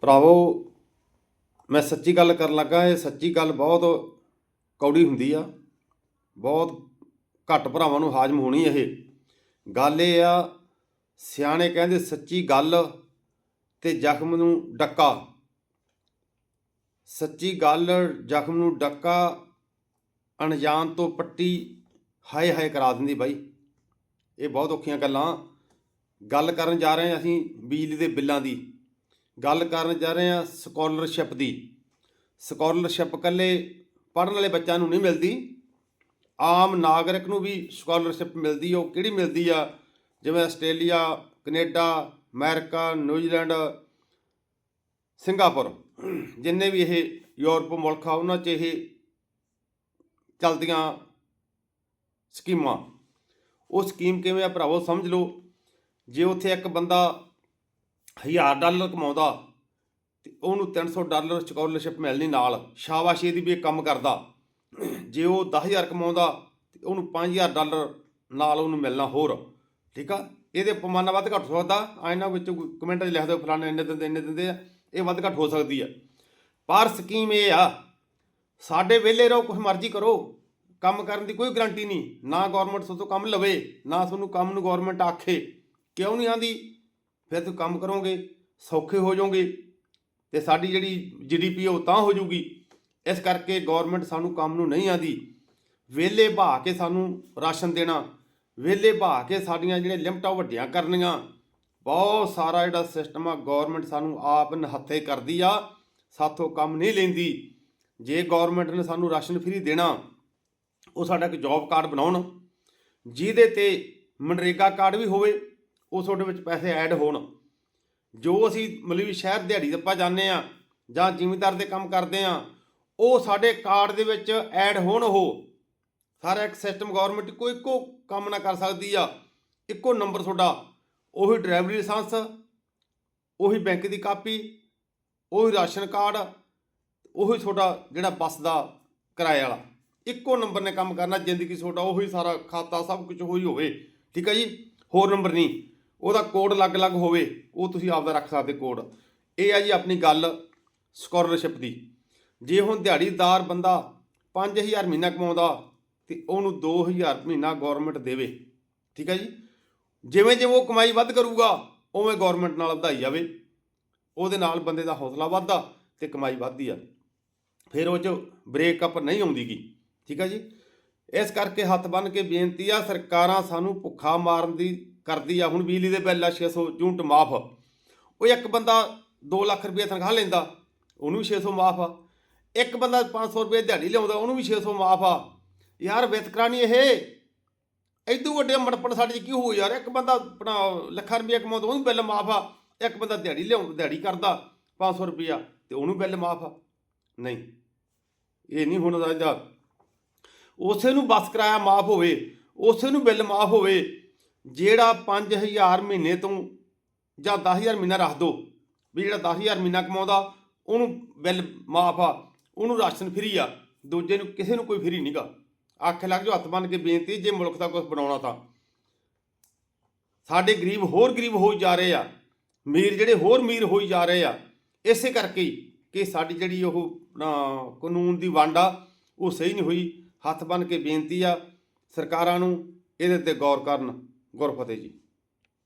ਭਰਾਵੋ, ਮੈਂ ਸੱਚੀ ਗੱਲ ਕਰਨ ਲੱਗਾ, ਇਹ ਸੱਚੀ ਗੱਲ ਬਹੁਤ ਕੌੜੀ ਹੁੰਦੀ ਆ। ਬਹੁਤ ਘੱਟ ਭਰਾਵਾਂ ਨੂੰ ਹਾਜ਼ਮ ਹੋਣੀ ਇਹ। ਗੱਲ ਇਹ ਆ, ਸਿਆਣੇ ਕਹਿੰਦੇ ਸੱਚੀ ਗੱਲ ਤੇ ਜ਼ਖਮ ਨੂੰ ਡੱਕਾ। ਸੱਚੀ ਗੱਲ, ਜ਼ਖਮ ਨੂੰ ਡੱਕਾ, ਅਣਜਾਣ ਤੋਂ ਪੱਟੀ ਹਾਏ ਹਾਏ ਕਰਾ ਦਿੰਦੀ ਬਾਈ। ਇਹ ਬਹੁਤ ਔਖੀਆਂ ਗੱਲਾਂ। ਗੱਲ ਕਰਨ ਜਾ ਰਹੇ ਹਾਂ ਅਸੀਂ ਬਿਜਲੀ ਦੇ ਬਿੱਲਾਂ ਦੀ। ਗੱਲ ਕਰਨ ਜਾ ਰਹੇ ਹਾਂ ਸਕਾਲਰਸ਼ਿਪ ਦੀ। ਸਕਾਲਰਸ਼ਿਪ ਇਕੱਲੇ ਪੜ੍ਹਨ ਵਾਲੇ ਬੱਚਿਆਂ ਨੂੰ ਨਹੀਂ ਮਿਲਦੀ। ਆਮ ਨਾਗਰਿਕ ਨੂੰ ਵੀ ਸਕਾਲਰਸ਼ਿਪ ਮਿਲਦੀ, ਉਹ ਕਿਹੜੀ ਮਿਲਦੀ ਆ? ਜਿਵੇਂ Australia, Canada, America, New Zealand, Singapore, ਜਿੰਨੇ ਵੀ ਇਹ ਯੂਰਪ ਮੁਲਕ ਆ, ਉਹਨਾਂ 'ਚ ਇਹ ਚਲਦੀਆਂ ਸਕੀਮਾਂ। ਉਹ ਸਕੀਮ ਕਿਵੇਂ ਆ ਭਰਾਵੋ ਸਮਝ ਲਓ। ਜੇ ਉੱਥੇ ਇੱਕ ਬੰਦਾ 1000 ਡਾਲਰ ਕਮਾਉਂਦਾ ਤੇ ਉਹਨੂੰ 300 ਡਾਲਰ ਸਕਾਲਰਸ਼ਿਪ ਮਿਲਣੀ ਨਾਲ, ਸ਼ਾਬਾਸ਼ੀ ਦੀ ਵੀ ਇਹ ਕੰਮ ਕਰਦਾ। ਜੇ ਉਹ 10000 ਕਮਾਉਂਦਾ ਤੇ ਉਹਨੂੰ 5000 ਡਾਲਰ ਨਾਲ ਉਹਨੂੰ ਮਿਲਣਾ ਹੋਰ, ਠੀਕ ਆ? ਇਹਦੇ ਪਮਾਨਾ ਵੱਧ ਘੱਟ ਹੋ ਸਕਦਾ ਆ ਇਹਨਾਂ ਵਿੱਚ ਕਮੈਂਟ 'ਚ ਲਿਖ ਦਿਓ ਫਲਾਣੇ ਇੰਨੇ ਦਿੰਦੇ ਇੰਨੇ ਦਿੰਦੇ ਆ, ਇਹ ਵੱਧ ਘੱਟ ਹੋ ਸਕਦੀ ਆ। ਪਰ ਸਕੀਮ ਇਹ ਆ, ਸਾਡੇ ਵਿਹਲੇ ਰਹੋ ਕੁਝ ਮਰਜ਼ੀ ਕਰੋ, ਕੰਮ ਕਰਨ ਦੀ ਕੋਈ ਗਰੰਟੀ ਨਹੀਂ, ਨਾ ਗਵਰਨਮੈਂਟ ਤੋਂ ਕੰਮ ਲਵੇ, ਨਾ ਤੁਹਾਨੂੰ ਕੰਮ ਨੂੰ ਗਵਰਨਮੈਂਟ ਆਖੇ, ਕਿਉਂ ਨਹੀਂ ਆਂਦੀ ਫਿਰ ਤੁਸੀਂ ਕੰਮ ਕਰੋਗੇ, ਸੌਖੇ ਹੋ ਜਾਓਗੇ ਤੇ ਸਾਡੀ ਜਿਹੜੀ ਜੀਡੀਪੀ ਉਹ ਤਾਂ ਹੋ ਜਾਊਗੀ। ਇਸ ਕਰਕੇ ਗਵਰਨਮੈਂਟ ਸਾਨੂੰ ਕੰਮ ਨੂੰ ਨਹੀਂ ਆਂਦੀ। ਵਿਹਲੇ ਬਹਾ ਕੇ ਸਾਨੂੰ ਰਾਸ਼ਨ ਦੇਣਾ, ਵਿਹਲੇ ਬਹਾ ਕੇ ਸਾਡੀਆਂ ਜਿਹੜੇ ਲਿਮਟਾਂ ਵੱਡੀਆਂ ਕਰਨੀਆਂ, ਬਹੁਤ ਸਾਰਾ ਜਿਹੜਾ ਸਿਸਟਮ ਆ ਗਵਰਨਮੈਂਟ ਸਾਨੂੰ ਆਪ ਨਹੱਥੇ ਕਰਦੀ ਆ, ਸਾਥੋਂ ਕੰਮ ਨਹੀਂ ਲੈਂਦੀ। ਜੇ ਗਵਰਨਮੈਂਟ ਨੇ ਸਾਨੂੰ ਰਾਸ਼ਨ ਫ੍ਰੀ ਦੇਣਾ, ਉਹ ਸਾਡਾ ਇੱਕ ਜੌਬ ਕਾਰਡ ਬਣਾਉਣ, ਜਿਹਦੇ ਤੇ ਮਨਰੇਗਾ ਕਾਰਡ ਵੀ ਹੋਵੇ ਉਹ ਤੁਹਾਡੇ ਵਿੱਚ ਪੈਸੇ ਐਡ ਹੋਣ। ਜੋ ਅਸੀਂ ਮਤਲਬ ਵੀ ਸ਼ਹਿਰ ਦਿਹਾੜੀ ਦੱਪਾ ਜਾਂਦੇ ਆ ਜਾਂ ਜ਼ਿਮੀਂਦਾਰ ਦੇ ਕੰਮ ਕਰਦੇ ਆ ਉਹ ਸਾਡੇ ਕਾਰਡ ਦੇ ਵਿੱਚ ਐਡ ਹੋਣ ਉਹ। ਸਾਰਾ ਇੱਕ ਸਿਸਟਮ ਗਵਰਨਮੈਂਟ ਕੋਈ ਇੱਕੋ ਕੰਮ ਨਾ ਕਰ ਸਕਦੀ ਆ। ਇੱਕੋ ਨੰਬਰ ਤੁਹਾਡਾ, ਉਹੀ ਡਰਾਈਵਰੀ ਲਾਇਸੈਂਸ ਉਹੀ ਬੈਂਕ ਦੀ ਕਾਪੀ, ਉਹੀ ਰਾਸ਼ਨ ਕਾਰਡ ਉਹੀ ਤੁਹਾਡਾ ਜਿਹੜਾ ਬੱਸ ਦਾ ਕਿਰਾਏ ਵਾਲਾ। ਇੱਕੋ ਨੰਬਰ ਨੇ ਕੰਮ ਕਰਨਾ, ਜ਼ਿੰਦਗੀ ਤੁਹਾਡਾ ਉਹੀ ਸਾਰਾ ਖਾਤਾ ਸਭ ਕੁਝ ਉਹੀ ਹੋਵੇ। ਠੀਕ ਹੈ ਜੀ? ਹੋਰ ਨੰਬਰ ਨਹੀਂ। ਉਹਦਾ ਕੋਡ ਅਲੱਗ-ਅਲੱਗ ਹੋਵੇ, ਉਹ ਤੁਸੀਂ ਆਪਦਾ ਰੱਖ ਸਕਦੇ ਕੋਡ ਇਹ ਆ ਜੀ ਆਪਣੀ ਗੱਲ ਸਕਾਲਰਸ਼ਿਪ ਦੀ। ਜੇ ਹੁਣ ਦਿਹਾੜੀਦਾਰ ਬੰਦਾ 5000 ਮਹੀਨਾ ਕਮਾਉਂਦਾ ਤੇ ਉਹਨੂੰ 2000 ਮਹੀਨਾ ਗਵਰਨਮੈਂਟ ਦੇਵੇ, ਠੀਕ ਹੈ ਜੀ? ਜਿਵੇਂ ਜਿਵੇਂ ਉਹ ਕਮਾਈ ਵੱਧ ਕਰੂਗਾ, ਉਵੇਂ ਗਵਰਨਮੈਂਟ ਨਾਲ ਵਧਾਈ ਜਾਵੇ। ਉਹਦੇ ਨਾਲ ਬੰਦੇ ਦਾ ਹੌਸਲਾ ਵੱਧਦਾ ਤੇ ਕਮਾਈ ਵੱਧਦੀ ਆ। ਫਿਰ ਉਹ ਚ ਬ੍ਰੇਕਅਪ ਨਹੀਂ ਆਉਂਦੀਗੀ ਠੀਕ ਹੈ ਜੀ? ਇਸ ਕਰਕੇ ਹੱਥ ਬੰਨ ਕੇ ਬੇਨਤੀ ਆ ਸਰਕਾਰਾਂ ਸਾਨੂੰ ਭੁੱਖਾ ਮਾਰਨ ਦੀ ਕਰਦੀ ਆ, ਹੁਣ ਬਿਜਲੀ ਦੇ ਬਿੱਲ ਆ 600 ਯੂਨਿਟ ਮਾਫ। ਉਹ ਇੱਕ ਬੰਦਾ 2 ਲੱਖ ਰੁਪਏ ਤਨਖਾਹ ਲੈਂਦਾ, ਉਹਨੂੰ ਵੀ 600 ਮਾਫ ਆ। ਇੱਕ ਬੰਦਾ 500 ਰੁਪਏ ਦਿਹਾੜੀ ਲਿਆਉਂਦਾ, ਉਹਨੂੰ ਵੀ 600 ਮਾਫ ਆ। ਯਾਰ, ਵਿਤਕਰਾ ਨਹੀਂ ਇਹ। ਐਦੂ ਵੱਡੇ ਮੜਪਣ ਸਾਡੇ 'ਚ ਕੀ ਹੋ ਯਾਰ? ਇੱਕ ਬੰਦਾ ਆਪਣਾ ਲੱਖਾਂ ਰੁਪਏ ਕਮਾਉਂਦਾ, ਉਹਨੂੰ ਬਿੱਲ ਮਾਫ ਆ। ਇੱਕ ਬੰਦਾ ਦਿਹਾੜੀ ਲਿਆਉਂ, ਦਿਹਾੜੀ ਕਰਦਾ 500 ਰੁਪਿਆ ਤੇ ਉਹਨੂੰ ਬਿੱਲ ਮਾਫ ਆ। ਨਹੀਂ, ਇਹ ਨਹੀਂ ਹੋਣਾ ਚਾਹੀਦਾ ਉਸੇ ਨੂੰ ਬਸ ਕਿਰਾਇਆ ਮਾਫ ਹੋਵੇ, ਉਸੇ ਨੂੰ ਬਿੱਲ ਮਾਫ ਹੋਵੇ ਜਿਹੜਾ 5000 ਮਹੀਨੇ ਤੋਂ ਜਾਂ 10000 ਮਹੀਨਾ ਰੱਖ ਦੋ, ਵੀ ਜਿਹੜਾ 10000 ਮਹੀਨਾ ਕਮਾਉਂਦਾ, ਉਹਨੂੰ ਬਿੱਲ ਮਾਫ ਆ, ਉਹਨੂੰ ਰਾਸ਼ਨ ਫਰੀ ਆ, ਦੂਜੇ ਨੂੰ ਕਿਸੇ ਨੂੰ ਕੋਈ ਫ੍ਰੀ ਨਹੀਂਗਾ ਅੱਖ ਲੱਗ ਜੋ ਹੱਥ ਬੰਨ ਕੇ ਬੇਨਤੀ, ਜੇ ਮੁਲਕ ਦਾ ਕੁਝ ਬਣਾਉਣਾ ਤਾਂ। ਸਾਡੇ ਗਰੀਬ ਹੋਰ ਗਰੀਬ ਹੋਈ ਜਾ ਰਹੇ ਆ, ਮੀਰ ਜਿਹੜੇ ਹੋਰ ਮੀਰ ਹੋਈ ਜਾ ਰਹੇ ਆ, ਇਸੇ ਕਰਕੇ ਕਿ ਸਾਡੀ ਜਿਹੜੀ ਉਹ ਕਾਨੂੰਨ ਦੀ ਵੰਡ ਆ, ਉਹ ਸਹੀ ਨਹੀਂ ਹੋਈ। ਹੱਥ ਬੰਨ ਕੇ ਬੇਨਤੀ ਆ ਸਰਕਾਰਾਂ ਨੂੰ, ਇਹਦੇ ਤੇ ਗੌਰ ਕਰਨ। ਗੁਰਫਤਿਹ ਜੀ।